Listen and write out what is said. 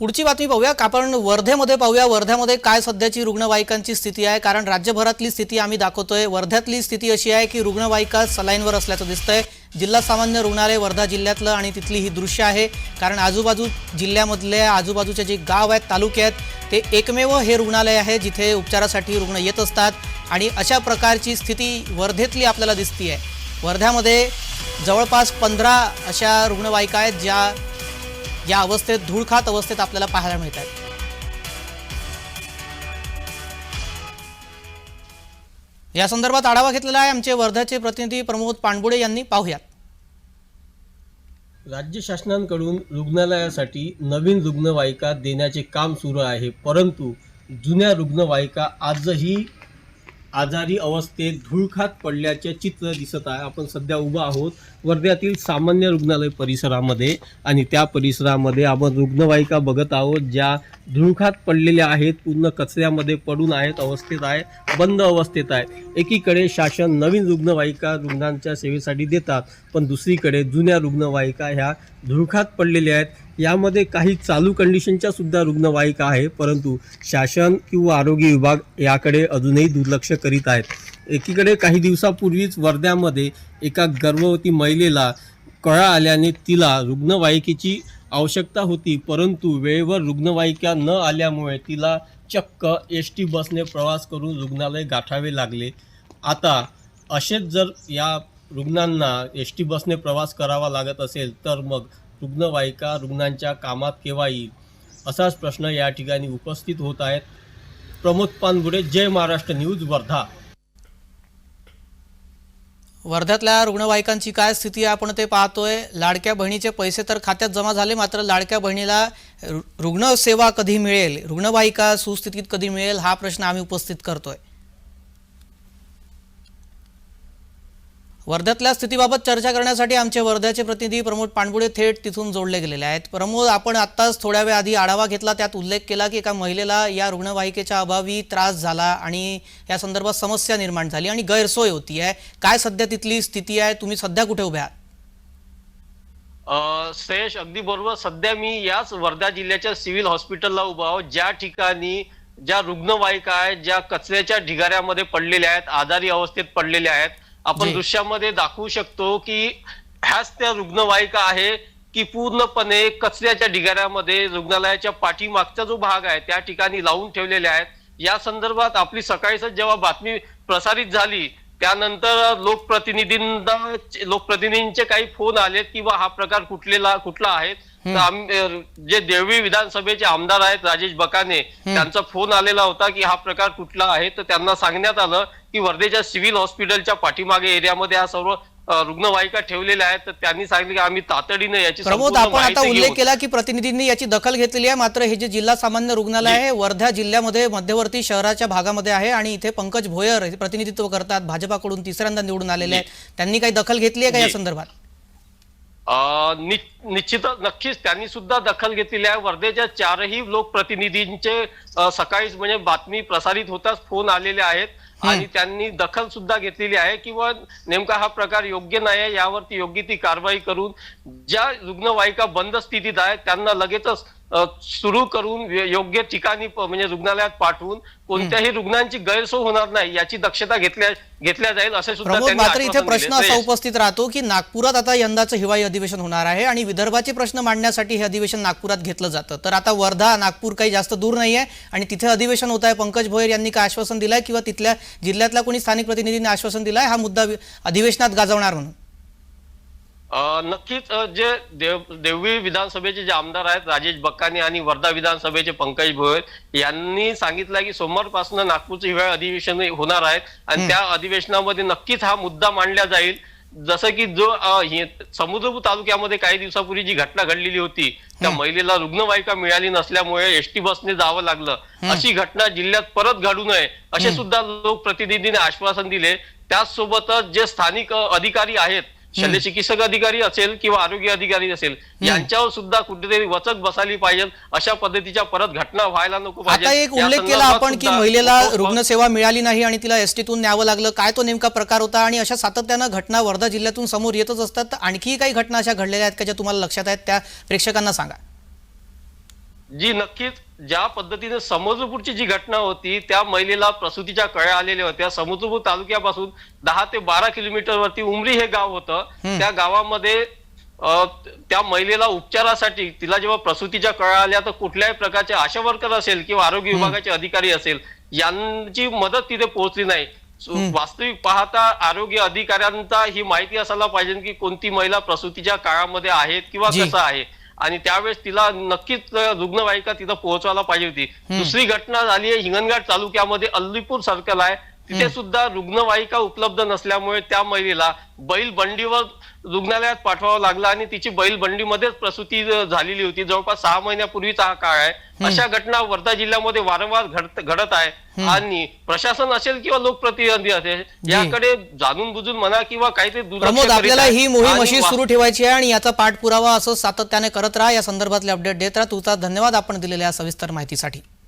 पुढची बातमी पाहूया. का आपण वर्धेमध्ये पाहूया. वर्ध्यामध्ये काय सध्याची रुग्णवाहिकांची स्थिती आहे? कारण राज्यभरातली स्थिती आम्ही दाखवतोय. वर्ध्यातली स्थिती अशी आहे की रुग्णवाहिका सलाईनवर असल्याचं दिसतंय. जिल्हा सामान्य रुग्णालय वर्धा जिल्ह्यातलं आणि तिथली ही दृश्य आहे. कारण आजूबाजू जिल्ह्यामधले आजूबाजूचे जे गाव आहेत तालुके आहेत ते एकमेव हे रुग्णालय आहे जिथे उपचारासाठी रुग्ण येत असतात. आणि अशा प्रकारची स्थिती वर्धेतली आपल्याला दिसती आहे वर्ध्यामध्ये जवळपास पंधरा अशा रुग्णवाहिका आहेत ज्या या अवस्थेत धूळखात अवस्थेत आपल्याला पाहायला मिळत आहेत या संदर्भात आढावा घेतलेला आहे आमचे वर्ध्याचे प्रतिनिधी प्रमोद पाणबुडे यांनी. पाहूयात. राज्य शासनाकडून रुग्णालयासाठी नवीन रुग्णवाहिका देण्याचे काम सुरू आहे परंतु जुन्या रुग्णवाहिका आजही आजारी अवस्थेत धूळखात पडल्याचे चित्र दिसत आहे. आपण सध्या उभा आहोत वर्ध्यातील सामान्य रुग्णालय परिसरामध्ये आणि त्या परिसरामध्ये आपण रुग्णवाहिका बघत आहोत ज्या धूळखात पडलेल्या आहेत पूर्ण कचऱ्यामध्ये पडून आहेत अवस्थेत आहे बंद अवस्थेत आहे. एकीकडे शासन नवीन रुग्णवाहिका रुग्णांच्या सेवेसाठी देतात पण दुसरीकडे जुन्या रुग्णवाहिका ह्या धुळखात पडलेल्या आहेत. यामध्ये काही चालू कंडिशनच्या सुद्धा रुग्णवाहिका आहे परंतु शासन किंवा आरोग्य विभाग याकडे अजूनही दुर्लक्ष करीत आहेत. एकीकडे काही दिवसापूर्वीच वर्ध्यामध्ये एका गर्भवती महिलेला कळा आल्याने तिला रुग्णवाहिकेची आवश्यकता होती परंतु वेळेवर रुग्णवाहिका न आल्यामुळे तिला चक्क एस टी बसने प्रवास करून रुग्णालय गाठावे लागले. आता असेच जर या रुग्णांना एस टी बसने प्रवास करावा लागत असेल तर मग रुग्णवाहिका रुग्णांच्या कामात केव्हा येईल? असाच प्रश्न या ठिकाणी उपस्थित होत आहेत. प्रमोद पानगुडे जय महाराष्ट्र न्यूज वर्धा. वर्ध्यातल्या रुग्णवाहिकांची काय स्थिती आहे आपण ते पाहतोय. लाडक्या बहिणीचे पैसे तर खात्यात जमा झाले मात्र लाडक्या बहिणीला रुग्णसेवा कधी मिळेल? रुग्णवाहिका सुस्थितीत कधी मिळेल? हा प्रश्न आम्ही उपस्थित करतोय. वर्ध्यातल्या स्थितीबाबत चर्चा करण्यासाठी आमचे वर्ध्याचे प्रतिनिधी प्रमोद पाणबुडे थेट तिथून जोडले गेलेले आहेत. प्रमोद आपण आत्ताच थोड्या वेळ आधी आढावा घेतला त्यात उल्लेख केला की एका महिलेला या रुग्णवाहिकेच्या अभावी त्रास झाला आणि या संदर्भात समस्या निर्माण झाली आणि गैरसोय होती आहे. काय सध्या तिथली स्थिती आहे? तुम्ही सध्या कुठे उभे आहात? श्रेयश अगदी बरोबर. सध्या मी याच वर्धा जिल्ह्याच्या सिव्हिल हॉस्पिटलला उभा आहोत. ज्या ठिकाणी ज्या रुग्णवाहिका आहेत ज्या कचऱ्याच्या ढिगाऱ्यामध्ये पडलेल्या आहेत आजारी अवस्थेत पडलेल्या आहेत आपण. दृश्यामध्ये दाखवू शकतो की ह्याच त्या रुग्णवाहिका आहे की पूर्णपणे कचऱ्याच्या ढिगाऱ्यामध्ये रुग्णालयाच्या पाठीमागचा जो भाग आहे त्या ठिकाणी लावून ठेवलेल्या आहेत. या संदर्भात आपली सकाळीच जेव्हा बातमी प्रसारित झाली त्यानंतर लोकप्रतिनिधींना लोकप्रतिनिधींचे काही फोन आलेत किंवा हा प्रकार कुठलेला कुठला आहे? तर जे देवळी विधानसभेचे आमदार आहेत राजेश बकाने त्यांचा फोन आलेला होता की हा प्रकार कुठला आहे? तर त्यांना सांगण्यात आलं की वर्धेच्या सिव्हिल हॉस्पिटलच्या पाठीमागे एरियामध्ये हा सर्व रुग्णवाहिका ठेवलेल्या आहेत. तर त्यांनी सांगितले की आम्ही तातडीने याची प्रमोद आपण आता उल्लेख केला की प्रतिनिधींनी याची दखल घेतलेली आहे. मात्र हे जे जिल्हा सामान्य रुग्णालय आहे वर्धा जिल्ह्यामध्ये मध्यवर्ती शहराच्या भागामध्ये आहे आणि इथे पंकज भोयर हे प्रतिनिधित्व करतात. भाजपाकडून तिसऱ्यांदा निवडून आलेले आहेत. त्यांनी काही दखल घेतली आहे का या. संदर्भात? अं, नि- निश्चितच नक्कीच त्यांनी सुद्धा दखल घेतलेली आहे. वर्धेच्या चारही लोकप्रतिनिधींचे सकाळीच म्हणजे बातमी प्रसारित होताच फोन आलेले आहेत. आणि त्यांनी दखल सुद्धा घेतलेली आहे किंवा नेमका हा प्रकार योग्य नाही आहे यावरती योग्य ती कारवाई करून ज्या रुग्णवाहिका बंद स्थितीत आहेत त्यांना लगेचच सुरू करून योग्य ठिकाणी म्हणजे रुग्णालयात पाठवून कोणत्याही रुग्णांची गैरसोय होणार नाही याची दक्षता घेतल्या घेतल्या जाईल असे सुद्धा मात्र इथे प्रश्न. असा उपस्थित राहतो की नागपुरात आता यंदाचं हिवाळी अधिवेशन होणार आहे आणि विदर्भाचे प्रश्न मांडण्यासाठी हे अधिवेशन नागपुरात घेतलं जातं. तर आता वर्धा नागपूर काही जास्त दूर नाही आहे आणि तिथे अधिवेशन होत आहे. पंकज भोयर यांनी काय आश्वासन दिलंय? किंवा तिथल्या जिल्ह्यातल्या कोणी स्थानिक प्रतिनिधींनी आश्वासन दिलंय हा मुद्दा अधिवेशनात गाजवणार म्हणून. नक्कीच जे देव देवळी विधानसभेचे जे आमदार आहेत राजेश बक्कानी आणि वर्धा विधानसभेचे पंकज भोयर यांनी सांगितलं की सोमवारपासून नागपूरचं हिवाळी अधिवेशन होणार आहे. आणि त्या अधिवेशनामध्ये नक्कीच हा मुद्दा मांडला जाईल. जसं की जो समुद्रपूर तालुक्यामध्ये काही दिवसापूर्वी जी घटना घडलेली होती त्या महिलेला रुग्णवाहिका मिळाली नसल्यामुळे एसटी बसने जावं लागलं. अशी घटना जिल्ह्यात परत घडू नये असे सुद्धा लोकप्रतिनिधीने आश्वासन दिले. त्याचसोबतच जे स्थानिक अधिकारी आहेत शल्य चिकित्सक अधिकारी असेल किंवा आरोग्य अधिकारी असेल यांच्यावर सुद्धा कुठेतरी वचक बसायला पाहिजे अशा पद्धतीच्या परत घटना व्हायला नको आता एक उल्लेख केला आपण की महिलेला रुग्णसेवा मिळाली नाही आणि तिला एसटीतून न्यावं लागलं. काय तो नेमका प्रकार होता? आणि अशा सातत्यानं घटना वर्धा जिल्ह्यातून समोर येतच असतात. तर आणखी काही घटना अशा घडलेल्या आहेत का ज्या तुम्हाला लक्षात आहेत त्या प्रेक्षकांना सांगा. जी नक्कीच ज्या पद्धतीने समुद्रपूरची जी घटना होती त्या महिलेला प्रसूतीच्या कळ्या आलेल्या होत्या. समुद्रपूर तालुक्यापासून दहा ते बारा किलोमीटरवरती उमरी हे गाव होतं. त्या गावामध्ये त्या महिलेला उपचारासाठी तिला जेव्हा प्रसूतीच्या कळ्या आल्या तर कुठल्याही प्रकारचे आशा वर्कर असेल किंवा आरोग्य विभागाचे अधिकारी असेल यांची मदत तिथे पोहोचली नाही. वास्तविक पाहता आरोग्य अधिकाऱ्यांचा ही माहिती असायला पाहिजे की कोणती महिला प्रसूतीच्या काळामध्ये आहेत किंवा. कसं आहे. आणि त्यावेळेस तिला नक्कीच रुग्णवाहिका तिथं पोहोचवायला पाहिजे होती. दुसरी घटना झाली आहे हिंगणघाट तालुक्यामध्ये अल्लीपूर सर्कल आहे. तिथे सुद्धा रुग्णवाहिका उपलब्ध नसल्यामुळे त्या महिलेला बैल बंडीवर रुग्णालयात पाठवावं लागलं आणि तिची बैल बंडीमध्येच प्रसूती झालेली होती. जवळपास सहा महिन्यापूर्वीचा हा काळ आहे. अशा घटना वर्धा जिल्ह्यामध्ये वारंवार घडत आहे आणि प्रशासन असेल किंवा लोकप्रतिनिधी असेल याकडे जाणून बुजून म्हणा किंवा काहीतरी दुर्लक्ष आपल्याला. ही मोहीम अशी सुरू ठेवायची आहे आणि याचा पाठपुरावा असं सातत्याने करत राहा. या संदर्भातले अपडेट देत राहा. तुझा धन्यवाद आपण दिलेल्या या सविस्तर माहितीसाठी.